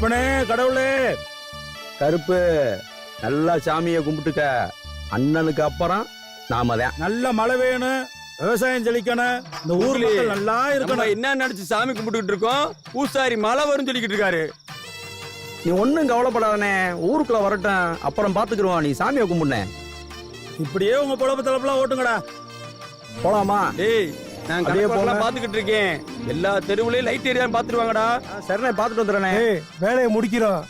அப்பனே கடவுளே. கருப்பு நல்லா சாமியை கும்பிட்டுக்க. அண்ணனுக்கு அப்புறம் நாம தான். நல்ல மழை வேணும் விவசாயம் செழிக்கணும் இந்த ஊர் ஊர்லயே மக்கள் நல்லா இருக்கணும். என்ன நினைச்சு சாமி கும்பிட்டுக்கிட்டு இருக்கோம்? பூசாரி மழை வரும்னு சொல்லிக்கிட்டு இருக்காரு. நீ ஒன்றும் கவலைப்படாதனே ஊருக்குள்ள வரட்டும் அப்புறம் பாத்துக்கிருவான் நீ சாமியை கும்பிடுனே இப்படியே உங்க பொழப்பு தளப்புலாம் ஓட்டுங்கடா. போலாமா? டேய் நான் கடைப்பெல்லாம் போங்க. பாத்துக்கிட்டு இருக்கேன். எல்லா தெருவுலயும் லைட் ஏரியான்னு பாத்துருவாங்கடா சரிண்ணே பார்த்துட்டு வந்துடுறேனே. ஏய் வேலையை முடிக்கிறோம்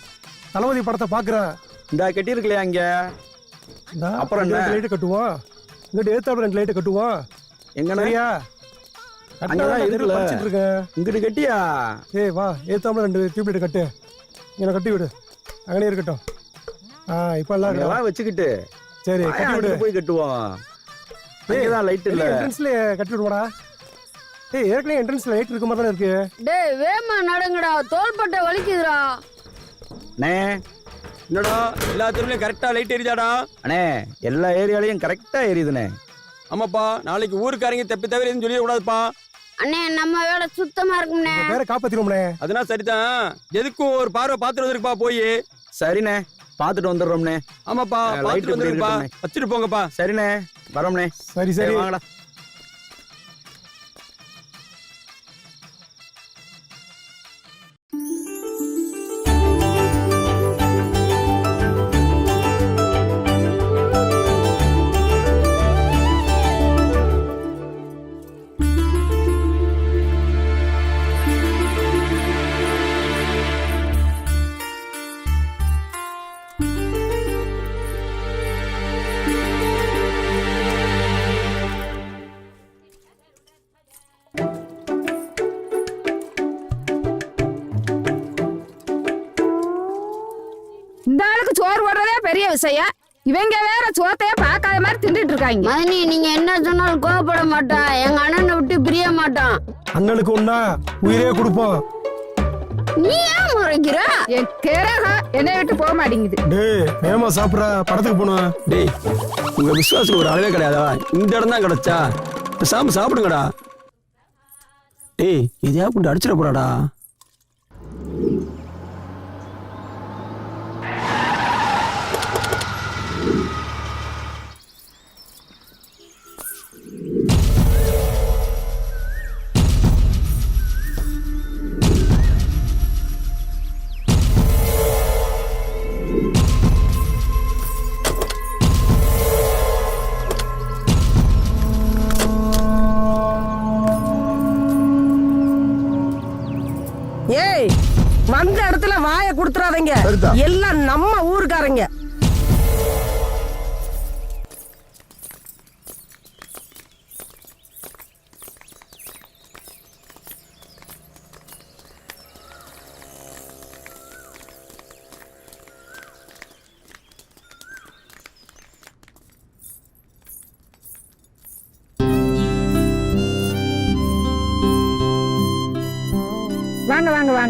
தளபதி படத்தை பார்க்குறேன் இந்த கட்டியிருக்கலையா இங்க? அப்புறம் என்ன? லைட்டு கட்டுவோம் இங்கிட்ட ஏத்தாப்புல ரெண்டு லைட்டு கட்டுவோம் எங்கண்ணே? சரியா? அங்கதான் இருக்குல்ல. இங்கிட்டு கட்டியா? ஏய் வா ஏத்தாப்புல ரெண்டு டியூப் லைட் கட்டு. இங்கே கட்டி விடு. அங்கனே இருக்கட்டும். ஆ இப்போ எல்லாம்? இதெல்லாம் வச்சுக்கிட்டு. சரி கட்டி விடு. போய் கட்டுவோம். அங்கதான் லைட் இல்ல. என்ட்ரன்ஸ்ல கட்டி விடுவாடா ஏய் ஏற்கனவே என்ட்ரன்ஸ்ல லைட் இருக்க மாதிரி இருக்கு. டேய் வேமா நடங்கடா. தோள்பட்டை வலிக்குதுடா. அண்ணே என்னடா? எல்லா தெருவுலயும் கரெக்டா லைட் எரிஞ்சாடா அண்ணே எல்லா ஏரியாலையும் கரெக்டா எரியுதுண்ணே. ஆமாப்பா நாளைக்கு ஊருக்காரங்க தப்பி தவிர எதுவும் சொல்லிட கூடாதுப்பா அண்ணே நம்ம வேலை சுத்தமா இருக்கும்ண்ணே. உங்க பேரை காப்பாத்திருவோம்னே அதெல்லாம் சரிதான். எதுக்கும் ஒரு பார்வை பாத்துட்டு வந்திருப்பா போய். சரிண்ணே பார்த்துட்டு வந்துடுறோம்ண்ணே. ஆமாப்பா பாத்துட்டு இப்படி வந்துருப்பா. வச்சுட்டு போங்கப்பா. சரிண்ணே வரோம்ண்ணே. சரி சரி. சரி வாங்கடா. விஷயம் இவங்க வேற சோத்தையே பார்க்காத மாதிரி தின்னுட்டு இருக்காங்க. மதனி நீங்க என்ன சொன்னாலும் கோவப்பட மாட்டான் எங்க அண்ணனை விட்டு பிரிய மாட்டான். அண்ணனுக்கு ஒண்ணா உயிரே கொடுப்போம் நீ ஏன் முறைக்கிற? என் கிரகம் என்னை விட்டு போக மாட்டேங்குது. டேய் வேகமா சாப்பிட்ற. படத்துக்கு போகணும் டேய் உங்க விசுவாசத்துக்கு ஒரு அளவே கிடையாதா? இந்த இடம் தான் கிடைச்சா. பேசாம சாப்பிடுங்கடா. டேய் இதையா கொண்டு அடிச்சிட போறாடா. எல்லாம் நம்ம ஊருக்காரங்க.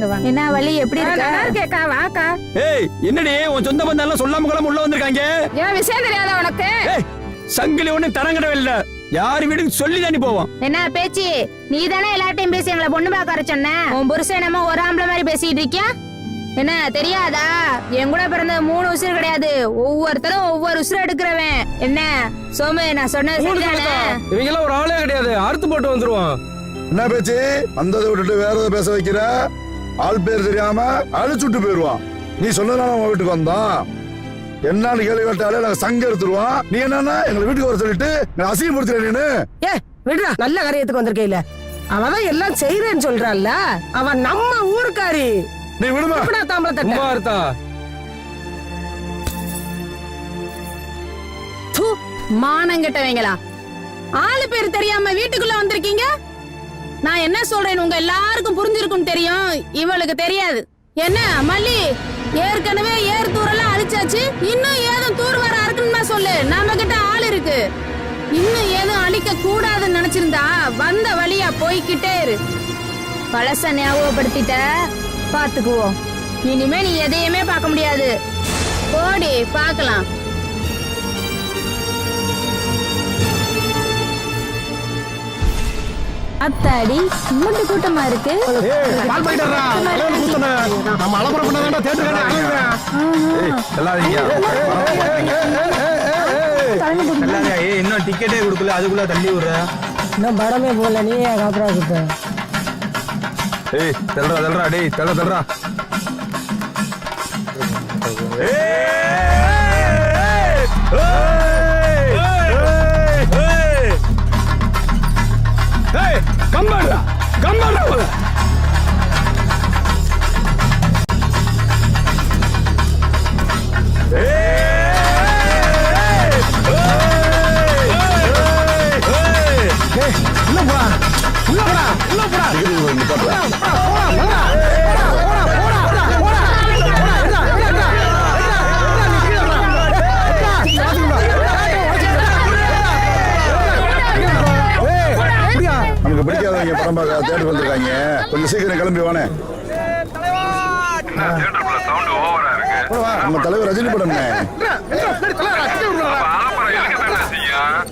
வாங்க வாங்க என்ன வழி எப்படி ஆ, நல்லா இருக்கேக்கா வாக்கா. ஏய் என்னடி உன் சொந்த பந்தம் சொல்லாம கொள்ளாம உள்ள வந்திருக்காங்க? ஏன் விஷயம் தெரியாதா உனக்கு? ஏய் சங்கிலி ஒண்ணு தரங்கடவே இல்ல. யார் வீடுக்கு சொல்லி தானே போவோம். என்ன பேச்சு? நீ தானே எல்லாட்டையும் பேசி எங்களை பொண்ணு பார்க்க வர சொன்ன? உன் புருஷன் என்னமோ ஒரு ஆம்பளை மாதிரி பேசிட்டு இருக்கியா? என்ன தெரியாதா? என் கூட பிறந்த மூணு உசுறு கிடையாது. ஒவ்வொருத்தரும் ஒவ்வொரு உசுறு எடுக்கிறவன். என்ன சோமு நான் சொன்னது சரிதானே இவங்க எல்லாம் ஒரு ஆளே கிடையாது. அறுத்து போட்டு வந்துருவான். என்ன பேச்சு? வந்ததை விட்டுட்டு வேற எதை பேச வைக்கிற? ஆள் பேர் தெரியாம அழிச்சுட்டு போயிருவான். நீ சொன்னதால உன் வீட்டுக்கு வந்தான். என்னன்னு கேள்வி கேட்டாலே நாங்க சங்க எடுத்துருவோம் நீ என்னன்னா எங்களை வீட்டுக்கு வர சொல்லிட்டு நான் அசிங்கப்படுத்துறேன் நீனு. ஏ விடுடா நல்ல காரியத்துக்கு வந்திருக்கையில. அவதான் எல்லாம் செய்யறேன்னு சொல்றான்ல அவன் நம்ம ஊருக்காரி. நீ விடுமா? எப்படா தாம்பளை தட்ட? அர்த்தா. தூ, மானம் கெட்டவங்களா? ஆளு பேர் தெரியாம வீட்டுக்குள்ள வந்திருக்கீங்க? நான் என்ன சொல்றேன் உங்க எல்லாருக்கும் புரிஞ்சிருக்கும் தெரியும். இவளுக்கு தெரியாது. என்ன மல்லி? ஏற்கனவே ஏர் தூரெல்லாம் அழிச்சாச்சு. இன்னும் ஏதும் தூர் வர இருக்குன்னு சொல்லு? நம்ம கிட்ட ஆள் இருக்கு. இன்னும் ஏதும் அழிக்க கூடாதுன்னு நினைச்சிருந்தா வந்த வழியா போய்கிட்டே இரு. பழச ஞாபகப்படுத்திட்ட? பாத்துக்குவோம். இனிமே நீ எதையுமே பார்க்க முடியாது. போடி பார்க்கலாம். அத்தாடி இம்மட்டு கூட்டமா இருக்கு நம்ம அலப்பறை பண்ணாதான் தேட்டர் இன்னும் டிக்கெட்டே கொடுக்கல அதுக்குள்ள தள்ளி விடுற இன்னும் படமே போகல நீ ஏன் காப்பரா இருக்க ஏய் தள்ளுறா தள்ளுறா டேய் தள்ள தள்ளுறா கம்மாடா கம்மாடா போல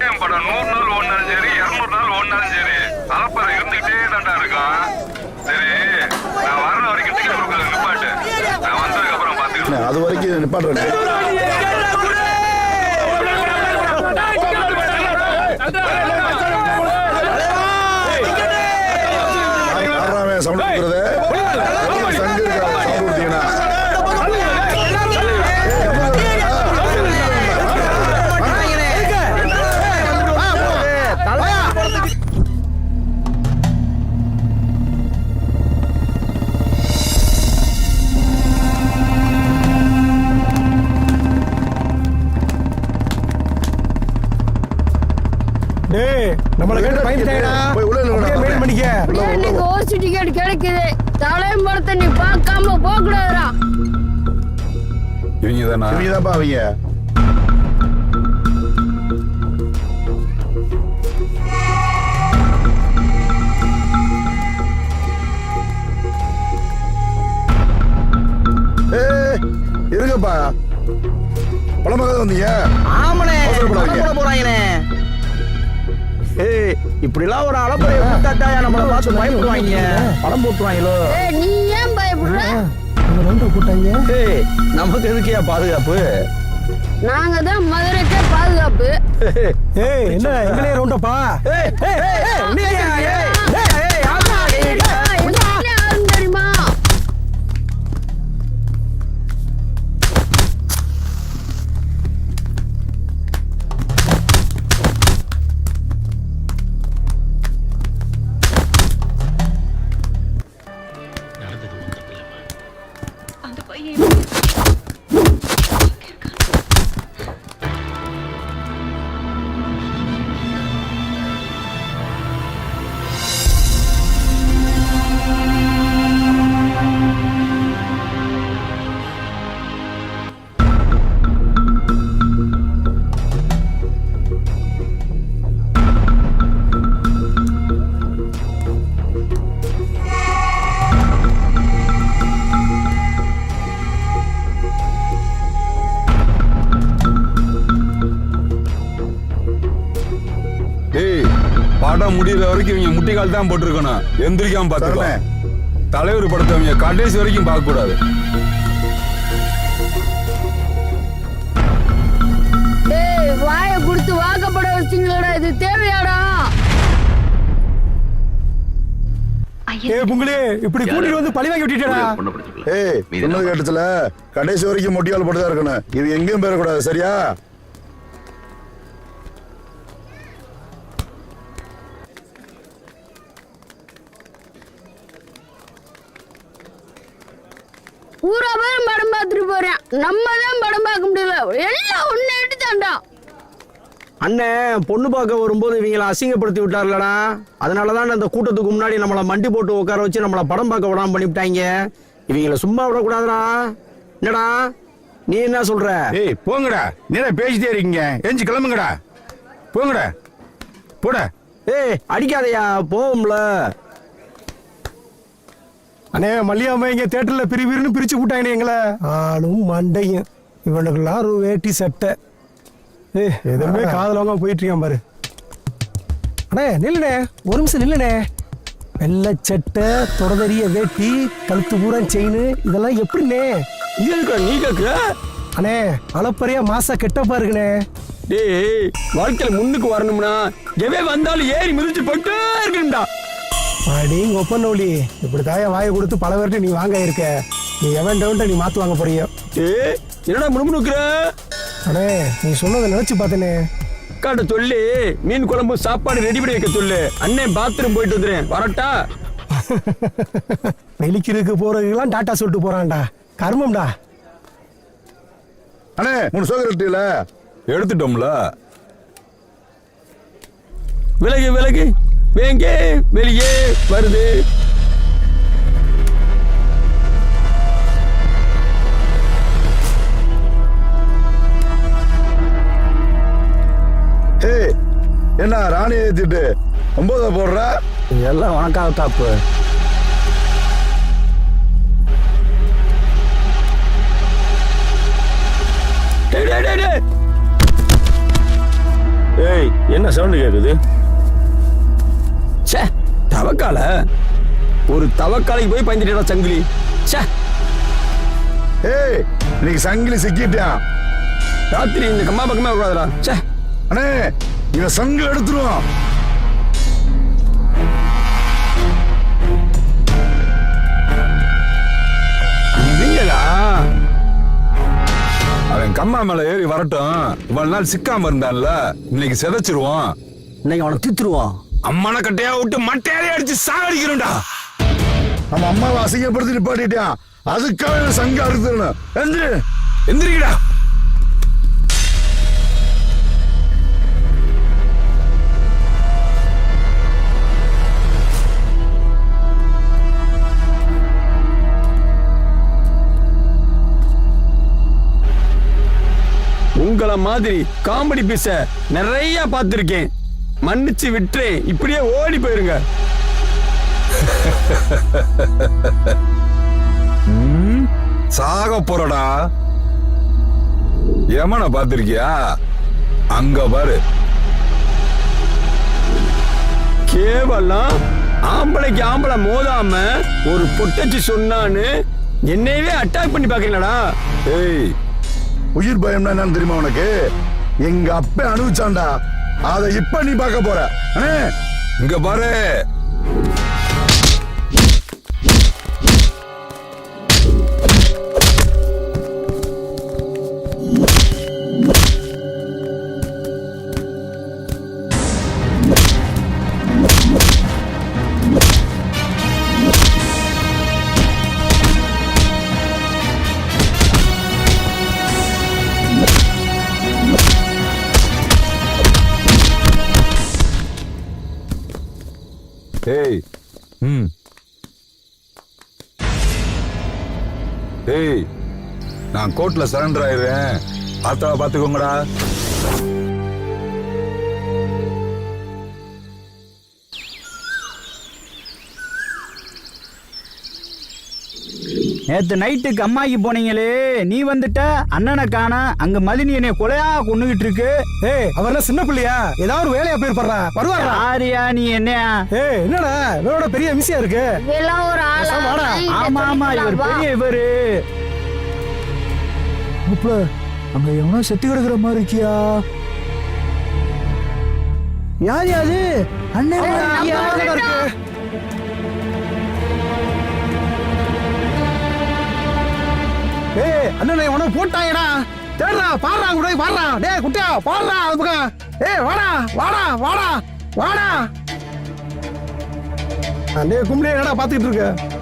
என் படம் நூறு நாள் ஓடினாலும் சரி, இருநூறு நாள் ஓடினாலும் சரி, அலப்பறம் இருந்துகிட்டே தான்டா இருக்கும். சரி, நான் வர்ற வரைக்கும் ticket கொடுக்கறத நிப்பாட்டு. நான் வந்ததுக்கு அப்புறம். அது வரைக்கும் நிப்பாட்டுறேன் நம்மள கேட்டு பயந்துட்டாங்கடா போய் உள்ள நில்லுடா. அப்படியே மெயில் பண்ணிக்க எனக்கு ஓசி டிக்கெட் கிடைக்குது? தலைம்பரத்தை நீ பார்க்காம போக கூடாதுடா இவங்க தானா இவங்க தான்ப்பா அவங்க. ஏய், இருங்கப்பா. பழமாக வந்தீங்க. ஆமனே அவசரப்படாதீங்க. இப்படிலாம் ஒரு அலப்பறையை கொடுத்தாட்டா நம்மள பார்த்து பயப்படுவாங்க. படம் போட்டுருவாங்களோ? ஏய் நீ ஏன் பயப்படுற? நம்ம ரெண்டு கூட்டாங்க ஏய் நமக்கு எதுக்கியா பாதுகாப்பு? நாங்க தான் மதுரைக்கே பாதுகாப்பு. ஏய் என்ன எங்களே ரவுண்டப்பா ஏய், ஏய், ஏய், ஏய், நீயா? ஏய், ஏய், ஏய், முட்டிக்கால் தான் போட்டிருக்கணும். எந்திரிக்காம பாத்துக்கோ. தலைவர் படத்தை அவங்க கடைசி வரைக்கும் பார்க்க கூடாது வாயை கொடுத்து வாக்கப்பட வச்சிங்களடா இது தேவையாடா? ஏய் புங்களே இப்படி கூட்டிட்டு வந்து பழி வாங்கி விட்டுட்டா ஏய் சொன்னது கேட்டுச்சுல கடைசி வரைக்கும் மொட்டியால் போட்டு தான் இருக்கணும். இது எங்கேயும் போயிடக்கூடாது சரியா? நம்ம தான் படம் பார்க்க முடியல. எல்லாம் ஒண்ணு எடுத்தாண்டா அண்ணன் பொண்ணு பார்க்க வரும்போது இவங்கள அசிங்கப்படுத்தி விட்டார்லடா அதனால தான் அந்த கூட்டத்துக்கு முன்னாடி நம்மள மண்டி போட்டு உட்கார வச்சு நம்மள படம் பார்க்க விடாம பண்ணிவிட்டாங்க. இவங்கள சும்மா விடக்கூடாதுடா. என்னடா? நீ என்ன சொல்ற? ஏய் போங்கடா. நீங்க பேசிட்டே இருக்கீங்க? எஞ்சி கிளம்புங்கடா. போங்கடா. போடா. ஏய் அடிக்காதயா. போவோம்ல. அண்ணே மல்லியாம இங்க தேட்டர்ல பிரி பிரின்னு பிரிச்சு விட்டாங்கண்ணே எங்களை. ஆளும் மண்டையும். இவனுக்கெல்லாம் ஒரு வேட்டி சட்டை. ஏய் எதுவுமே காதல் வாங்க போயிட்டு இருக்கான் பாரு. அண்ணே நில்லுண்ணே. ஒரு நிமிஷம் நில்லுண்ணே. வெள்ளை சட்டை தொடதறிய வேட்டி கழுத்து பூரா செயின் இதெல்லாம் எப்படிண்ணே? இது நீ கேக்குற அண்ணே அளப்பறையா மாசா கெட்ட பாருங்கண்ணே. டேய் வாழ்க்கையில முன்னுக்கு வரணும்னா எவே வந்தாலும் ஏறி மிதிச்சு போயிட்டே இருக்கணும்டா. அடிங்க ஒப்பனோலி இப்படி தாயா வாயை கொடுத்து பல பேர்ட்ட நீ வாங்க இருக்க. நீ எவன் டவுன்ட்ட நீ மாத்து வாங்க போறியோ? டேய் என்னடா முணுமுணுக்குற? அண்ணே நீ சொன்னதை நினைச்சு பார்த்தனே. அக்காட்ட சொல்லி. மீன் குழம்பு சாப்பாடு ரெடி பண்ணி வைக்க சொல்லு. அண்ணன் பாத்ரூம் போயிட்டு வந்துடுறேன். வரட்டா? வெளிக்கிறதுக்கு போறதுக்கெல்லாம் டாட்டா சொல்லிட்டு போறான்டா. கர்மம்டா. அண்ணே மூணு சோகர் எடுத்தீங்கள எடுத்துட்டோம்ல. விலகு விலகு. வேங்க வெளியே வருது. ஹே என்ன ராணியை ஏத்திட்டு ஒன்பத போடுற? எல்லாம் உனக்காக தாப்பு. ஏய் என்ன சவுண்டு கேக்குது? தவக்கால? ஒரு தவக்காலைக்கு போய் பயந்துட்டா சங்கிலி. ச்சே. ஏய் இன்னைக்கு சங்கிலி சிக்கிட்டான். ராத்திரி இந்த கம்மா பக்கமே வரக்கூடாதுடா ச்சே. அண்ணே இவன் சங்கு எடுத்துருவான். அவன் கம்மா மேல ஏறி வரட்டும். இவ்வளவு நாள் சிக்காம இருந்தான்ல. இன்னைக்கு சிதைச்சிருவான். இன்னைக்கு அவனை தித்துருவான். அம்மனை கட்டையா விட்டு மட்டையாலே அடிச்சு சாகடிக்கிறோம்டா. நம்ம அம்மாவை அசிங்கப்படுத்தி நிப்பாட்டிட்டான் அதுக்காக சங்கு அறுத்துடணும் எந்திரு. எந்திரிக்கடா. உங்கள மாதிரி காமெடி பீஸ நிறைய பார்த்திருக்கேன். மன்னிச்சு விட்டுறேன். இப்படியே ஓடி போயிருங்க. சாக போறடா. யமனை பாத்திருக்கியா அங்க பாரு. கேவலம். ஆம்பளைக்கு ஆம்பளை மோதாம ஒரு பொட்டச்சி சொன்னான்னு என்னையவே அட்டாக் பண்ணி பாக்குறீங்களாடா ஏய் உயிர் பயம்னா என்னன்னு தெரியுமா உனக்கு? எங்க அப்ப அனுபவிச்சான்டா. அதை இப்ப நீ பார்க்க போற. இங்க பாரு. டேய் நான் கோர்ட்ல சரண்டர் ஆயிடுறேன். ஆத்தாவை பார்த்துக்கோங்கடா. நேத்து நைட்டுக்கு அம்மாக்கு போனீங்களே நீ வந்துட்ட? அண்ணனை காணா அங்க மதினி என்னை கொலையா கொண்டுகிட்டு இருக்கு. ஏய் அவர்லாம் சின்ன பிள்ளையா? ஏதாவது ஒரு வேலையா போயிருப்பாரா? வருவாரா? ஆரியா நீ என்னையா ஏய் என்னடா? இவனோட பெரிய மிஸ்ஸியா இருக்கு? இதெல்லாம் ஒரு ஆளா? பேசாம வாடா. நான் இங்க ஆமா ஆமா இவர். பெரிய இவரு. அங்க எவனோ செத்து கிடக்குற மாதிரி இருக்கியா? யார் யாது அண்ணன் ஏய் அண்ணனை உனக்கு போட்டாங்கடா தேடுறா பாடுறா கூட பாடுறா. டே குட்டியா பாடுறா அது பக்கம். ஏய் வாடா வாடா வாடா வாடா. டேய் கும்பலே என்னடா பாத்துக்கிட்டு இருக்க?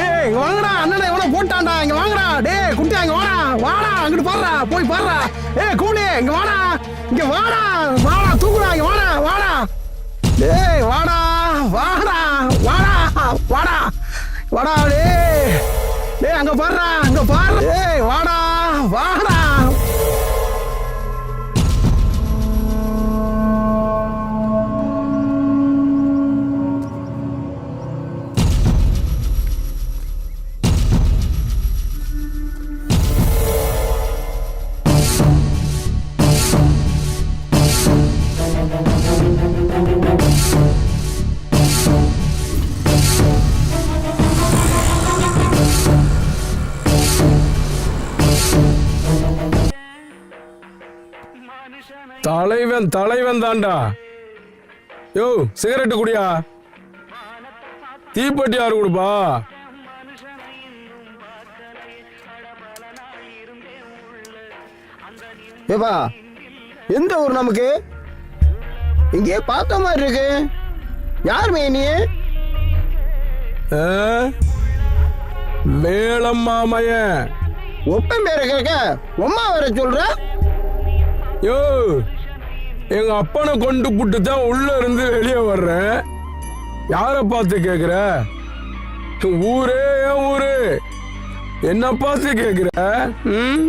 ஏய் இங்க வாங்கடா அண்ணனை எவனோ போட்டான்டா. இங்க வாங்கடா. டேய் குட்டியா இங்க வாடா வாடா அங்கிட்டு பாடுறா போய் பாடுறா. ஏய் கூலி இங்க வாடா. இங்க வாடா வாடா தூக்குடா இங்க வாடா வாடா. டேய் வாடா வாடா வாடா வாடா வாடா டேய். டேய் அங்க பாடுறா அங்க பாரு. டேய் வாடா வாடா. தலைவன் தலைவன் தான்டா. யோ சிகரெட்டு குடியா? தீப்பெட்டி யாரு கொடுப்பா? ஏப்பா எந்த ஊர் நமக்கு? இங்கே பார்த்த மாதிரி இருக்கு. யார் நீ? ஆ? வேளம்மாமையன் ஒப்பன் பேரை கேட்க உம்மா வர சொல்ற? யோ எங்க அப்பனை கொண்டு புட்டு தான் உள்ள இருந்து வெளியே வர்றேன் யார பார்த்து கேக்குற? ஊரே என் ஊரு? என்ன பார்த்து கேக்குற? ம்?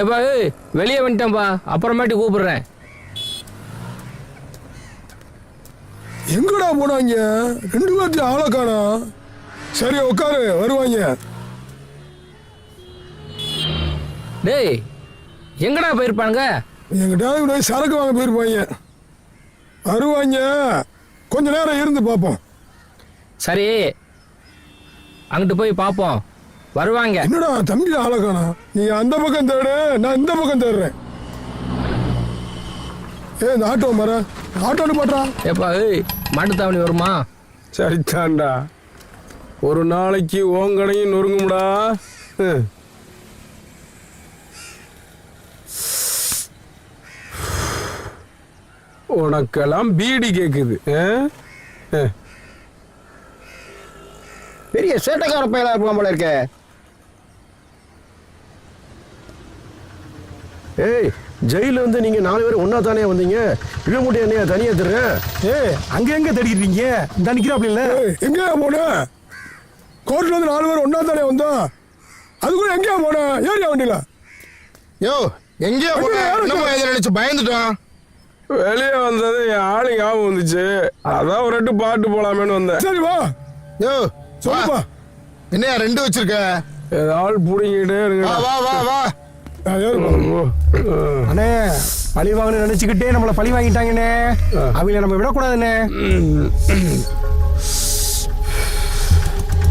ஏப்பா ஏய் வெளியே வந்துட்டேன்ப்பா. அப்புறமேட்டு கூப்பிடுறேன். எங்கடா போனாங்க? ரெண்டு பேர்த்தையும் ஆளை காணோம் சரி உட்காரு வருவாங்க. டேய் எங்கடா போயிருப்பானுங்க? எங்கிட்ட சரக்கு வாங்க போயிருப்பாங்க. வருவாங்க. கொஞ்ச நேரம் இருந்து பார்ப்போம். சரி. அங்கிட்டு போய் பார்ப்போம். வருவாங்க. என்னடா தம்பி ஆளை காணோம். நீ அந்த பக்கம் தேடு நான் இந்த பக்கம் தேடுறேன். ஏ இந்த ஆட்டோ மர ஆட்டோன்னு பாட்டா ஏப்பா ஏய் மாட்டுத்தாவணி வருமா? சரித்தான்டா ஒரு நாளைக்கு ஓங்கடையும் நொறுங்கும்டா. உனக்கெல்லாம் பீடி கேக்குது. பெரிய சேட்டைக்கார பையலா இருப்பான் போல இருக்க. ஏய் ஜெயில வந்து நீங்க நாலு பேர் ஒன்னா தானே வந்தீங்க? இவன் மட்டும் என்னைய தனியா தர்றேன் ஏய். அங்க எங்க தேடிக்கிறீங்க இந்த நிக்கிறாப்ல இல்ல? எங்க போன? கோர்ட்ல வந்து நாலு பேர் ஒன்னா தானே வந்தோம் அதுக்குள்ள எங்கேயா போன? ஏரியா வண்டியில? யோ எங்கேயா போன? நினைச்சு பயந்துட்டான் வெளியே வந்தது என் ஆளு ஞாபகம் வந்துச்சு. அதான் ஒரு ரெட்டு பாட்டு போலாமேன்னு வந்தேன். சரி வா. யோ சொல்லுப்பா. என்னையா ரெண்டு வச்சிருக்க? ஏதாவது புடிங்கிட்டே இருங்க. வா வா வா வா. அண்ணே பழி வாங்கன்னு நினைச்சுக்கிட்டே நம்மள பழி வாங்கிட்டாங்கண்ணே. அவங்கள நம்ம விடக்கூடாதுண்ணே.